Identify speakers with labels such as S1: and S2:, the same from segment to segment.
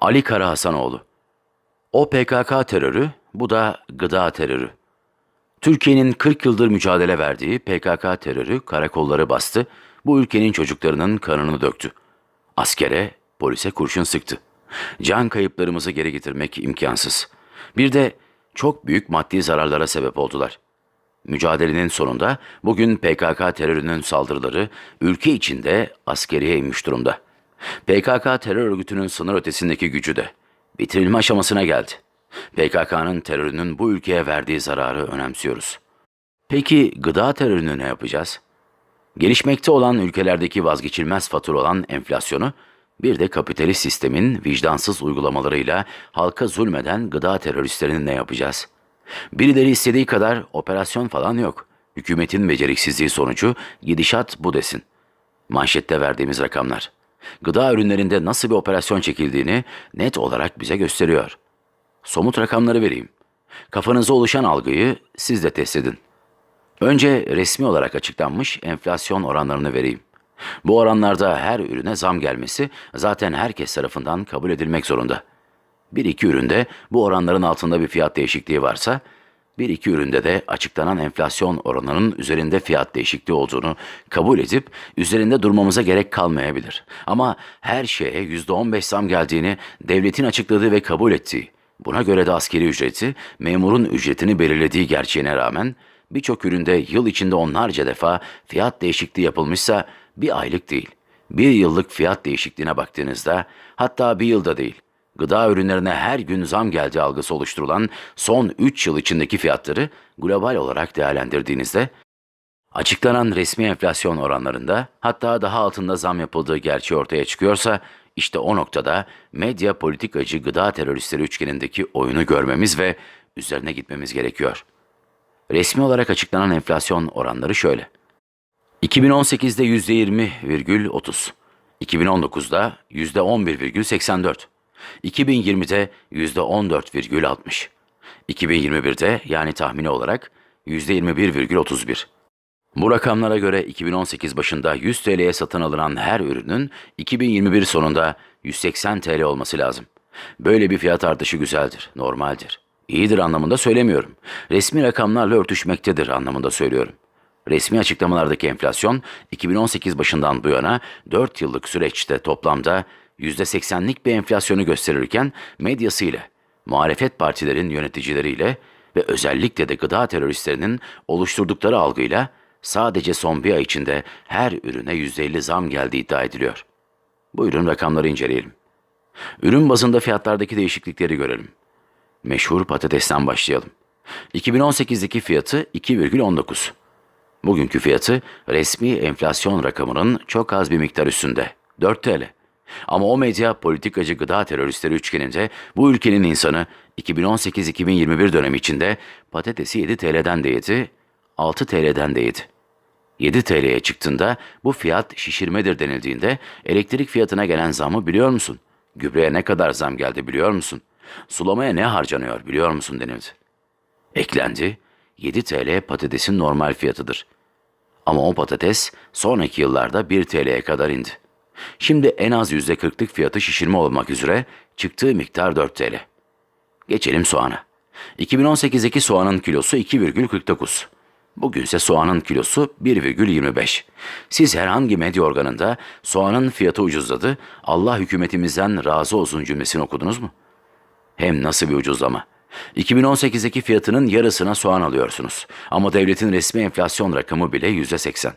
S1: Ali Kara Hasanoğlu. O PKK terörü, bu da gıda terörü. Türkiye'nin 40 yıldır mücadele verdiği PKK terörü karakolları bastı, bu ülkenin çocuklarının kanını döktü. Askere, polise kurşun sıktı. Can kayıplarımızı geri getirmek imkansız. Bir de çok büyük maddi zararlara sebep oldular. Mücadelenin sonunda bugün PKK terörünün saldırıları ülke içinde askeriye inmiş durumda. PKK terör örgütünün sınır ötesindeki gücü de bitirilme aşamasına geldi. PKK'nın terörünün bu ülkeye verdiği zararı önemsiyoruz. Peki gıda terörünü ne yapacağız? Gelişmekte olan ülkelerdeki vazgeçilmez fatura olan enflasyonu, bir de kapitalist sistemin vicdansız uygulamalarıyla halka zulmeden gıda teröristlerinin ne yapacağız? Birileri istediği kadar operasyon falan yok. Hükümetin beceriksizliği sonucu gidişat bu desin. Manşette verdiğimiz rakamlar. Gıda ürünlerinde nasıl bir operasyon çekildiğini net olarak bize gösteriyor. Somut rakamları vereyim. Kafanıza oluşan algıyı siz de test edin. Önce resmi olarak açıklanmış enflasyon oranlarını vereyim. Bu oranlarda her ürüne zam gelmesi zaten herkes tarafından kabul edilmek zorunda. Bir iki üründe bu oranların altında bir fiyat değişikliği varsa, bir iki üründe de açıklanan enflasyon oranının üzerinde fiyat değişikliği olduğunu kabul edip üzerinde durmamıza gerek kalmayabilir. Ama her şeye %15 zam geldiğini devletin açıkladığı ve kabul ettiği, buna göre de askeri ücreti, memurun ücretini belirlediği gerçeğine rağmen birçok üründe yıl içinde onlarca defa fiyat değişikliği yapılmışsa bir aylık değil, bir yıllık fiyat değişikliğine baktığınızda hatta bir yılda değil, gıda ürünlerine her gün zam geldiği algısı oluşturulan son 3 yıl içindeki fiyatları global olarak değerlendirdiğinizde açıklanan resmi enflasyon oranlarında hatta daha altında zam yapıldığı gerçeği ortaya çıkıyorsa işte o noktada medya politikacı gıda teröristleri üçgenindeki oyunu görmemiz ve üzerine gitmemiz gerekiyor. Resmi olarak açıklanan enflasyon oranları şöyle. 2018'de %20,30, 2019'da %11,84, 2020'de %14,60, 2021'de yani tahmini olarak %21,31. Bu rakamlara göre 2018 başında 100 TL'ye satın alınan her ürünün 2021 sonunda 180 TL olması lazım. Böyle bir fiyat artışı güzeldir, normaldir. İyidir anlamında söylemiyorum. Resmi rakamlarla örtüşmektedir anlamında söylüyorum. Resmi açıklamalardaki enflasyon 2018 başından bu yana 4 yıllık süreçte toplamda %80'lik bir enflasyonu gösterirken medyasıyla, muhalefet partilerin yöneticileriyle ve özellikle de gıda teröristlerinin oluşturdukları algıyla sadece son bir ay içinde her ürüne %50 zam geldiği iddia ediliyor. Buyurun rakamları inceleyelim. Ürün bazında fiyatlardaki değişiklikleri görelim. Meşhur patatesten başlayalım. 2018'deki fiyatı 2,19. Bugünkü fiyatı resmi enflasyon rakamının çok az bir miktar üstünde. 4 TL. Ama o medya politikacı gıda teröristleri üçgeninde bu ülkenin insanı 2018-2021 dönemi içinde patatesi 7 TL'den de yedi, 6 TL'den de yedi. 7 TL'ye çıktığında bu fiyat şişirmedir denildiğinde elektrik fiyatına gelen zamı biliyor musun? Gübreye ne kadar zam geldi biliyor musun? Sulamaya ne harcanıyor biliyor musun denildi. Eklendi, 7 TL patatesin normal fiyatıdır. Ama o patates sonraki yıllarda 1 TL'ye kadar indi. Şimdi en az %40'lık fiyatı şişirme olmak üzere çıktığı miktar 4 TL. Geçelim soğana. 2018'deki soğanın kilosu 2,49. Bugünse soğanın kilosu 1,25. Siz herhangi medya organında soğanın fiyatı ucuzladı, Allah hükümetimizden razı olsun cümlesini okudunuz mu? Hem nasıl bir ucuzlama? 2018'deki fiyatının yarısına soğan alıyorsunuz. Ama devletin resmi enflasyon rakamı bile %80.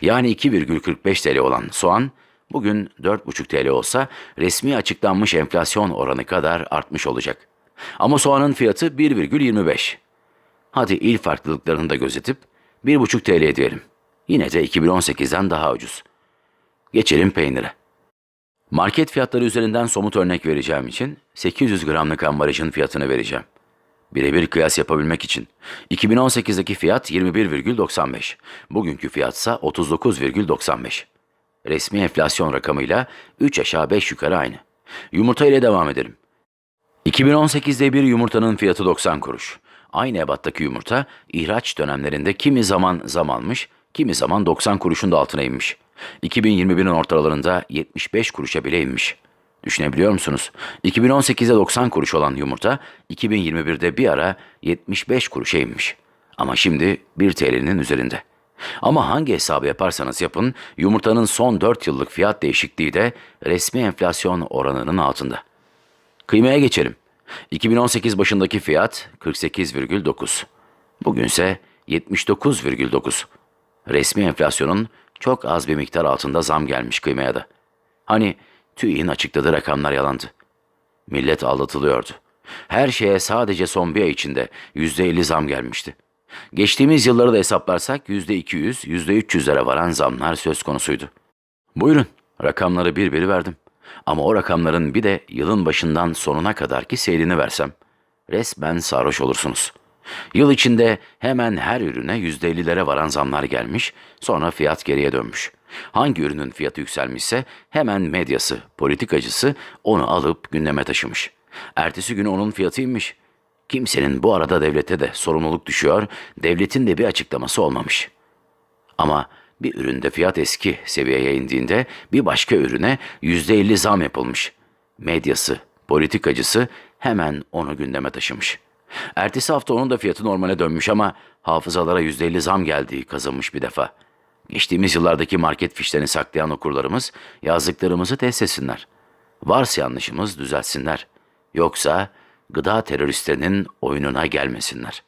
S1: Yani 2,45 TL olan soğan bugün 4,5 TL olsa resmi açıklanmış enflasyon oranı kadar artmış olacak. Ama soğanın fiyatı 1,25. Hadi il farklılıklarını da gözetip 1,5 TL diyelim. Yine de 2018'den daha ucuz. Geçelim peynire. Market fiyatları üzerinden somut örnek vereceğim için 800 gramlık ambalajın fiyatını vereceğim. Birebir kıyas yapabilmek için 2018'deki fiyat 21,95, bugünkü fiyatsa 39,95. Resmi enflasyon rakamıyla 3 aşağı 5 yukarı aynı. Yumurta ile devam edelim. 2018'de bir yumurtanın fiyatı 90 kuruş. Aynı ebattaki yumurta ihraç dönemlerinde kimi zaman zam almış, kimi zaman 90 kuruşun da altına inmiş. 2021'in ortalarında 75 kuruşa bile inmiş. Düşünebiliyor musunuz? 2018'de 90 kuruş olan yumurta 2021'de bir ara 75 kuruşa inmiş. Ama şimdi 1 TL'nin üzerinde. Ama hangi hesabı yaparsanız yapın yumurtanın son 4 yıllık fiyat değişikliği de resmi enflasyon oranının altında. Kıymaya geçelim. 2018 başındaki fiyat 48,9. Bugünse 79,9. Resmi enflasyonun çok az bir miktar altında zam gelmiş kıymaya da. Hani TÜİ'nin açıkladığı rakamlar yalandı. Millet aldatılıyordu. Her şeye sadece son bir ay içinde %50 zam gelmişti. Geçtiğimiz yılları da hesaplarsak %200, %300'lere varan zamlar söz konusuydu. Buyurun, rakamları bir bir verdim. Ama o rakamların bir de yılın başından sonuna kadarki seyrini versem, resmen sarhoş olursunuz. Yıl içinde hemen her ürüne %50'lere varan zamlar gelmiş, sonra fiyat geriye dönmüş. Hangi ürünün fiyatı yükselmişse hemen medyası, politikacısı onu alıp gündeme taşımış. Ertesi günü onun fiyatı inmiş. Kimsenin bu arada devlete de sorumluluk düşüyor, devletin de bir açıklaması olmamış.'' Ama bir üründe fiyat eski seviyeye indiğinde bir başka ürüne %50 zam yapılmış. Medyası, politikacısı hemen onu gündeme taşımış. Ertesi hafta onun da fiyatı normale dönmüş ama hafızalara %50 zam geldiği kazanmış bir defa. Geçtiğimiz yıllardaki market fişlerini saklayan okurlarımız yazdıklarımızı test etsinler. Varsa yanlışımız düzeltsinler. Yoksa gıda teröristlerinin oyununa gelmesinler.